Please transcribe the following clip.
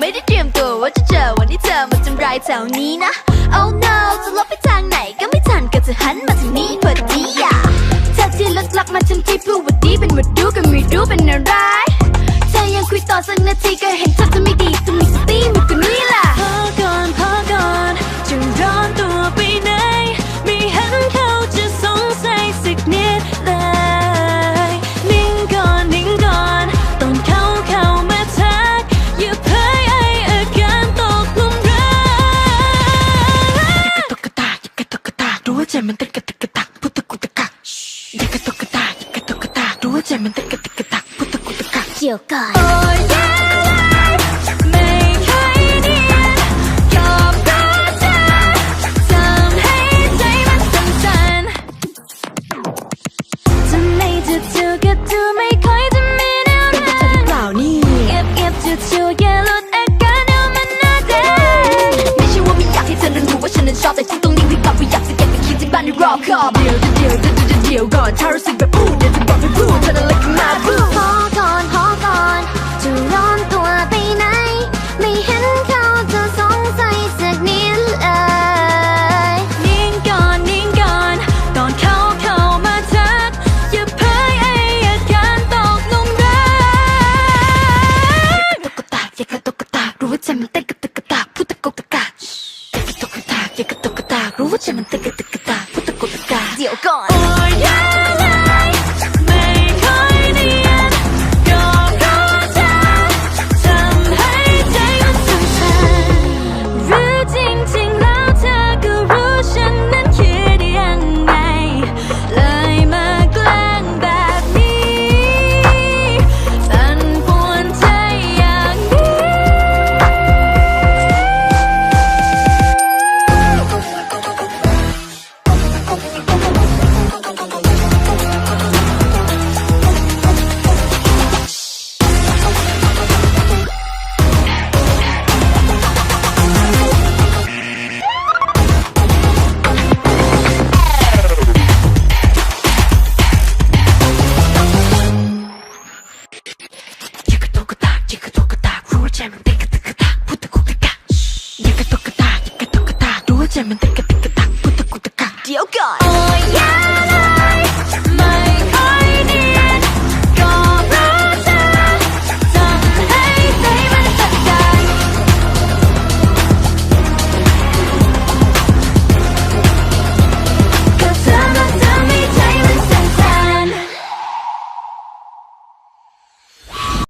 ไม่ได้เตรียมตัวว่าจะเจอวันที่เธอมาทำร้ายแถวนี้นะ Oh no จะลบไปทางไหนก็ไม่ทันก็จะหันมาทางนี้พอดีอะเธอที่ลึกลับมาทำที่พูดว่าดีเป็นว่าดูก็ไม่รู้เป็นอะไรเธอยังคุยต่อสักนาทีก็เห็นเธอจะม่ ตุกกระตากรู้ว่าใจมันเต้นกระตุกกระตักพุทธกุตะกักอย รอบคอบเดี๋ยวเดี๋ยวเดี๋ยวเดี๋ยวเดี๋ยวก่อนถ้ารู้สึกแบบพูดเดี๋ยวจะบอกให้พูดเธอนั้นเลยขึ้นมาพูดพอก่อนพอก่อนจะร้อนตัวไปไหน ไม่เห็นเขาจะสงสัยสักนิดเลยนิ่งก่อนนิ่งก่อนตอนเขาเข้ามาทักอย่าเผยไอ้อาการตกลุมรักตุ๊กตาอยากกระตุกกตารู้ว่าใจมันเต้นกระตุกกตากพุทธกุตะกักอยากกระตุกกตาอยากกระตุกกตารู้ว่าใจมันเต้นกระตุกกตา กระตากรู้ว่าใจมันเต้นกระตุกกระตากพุทธ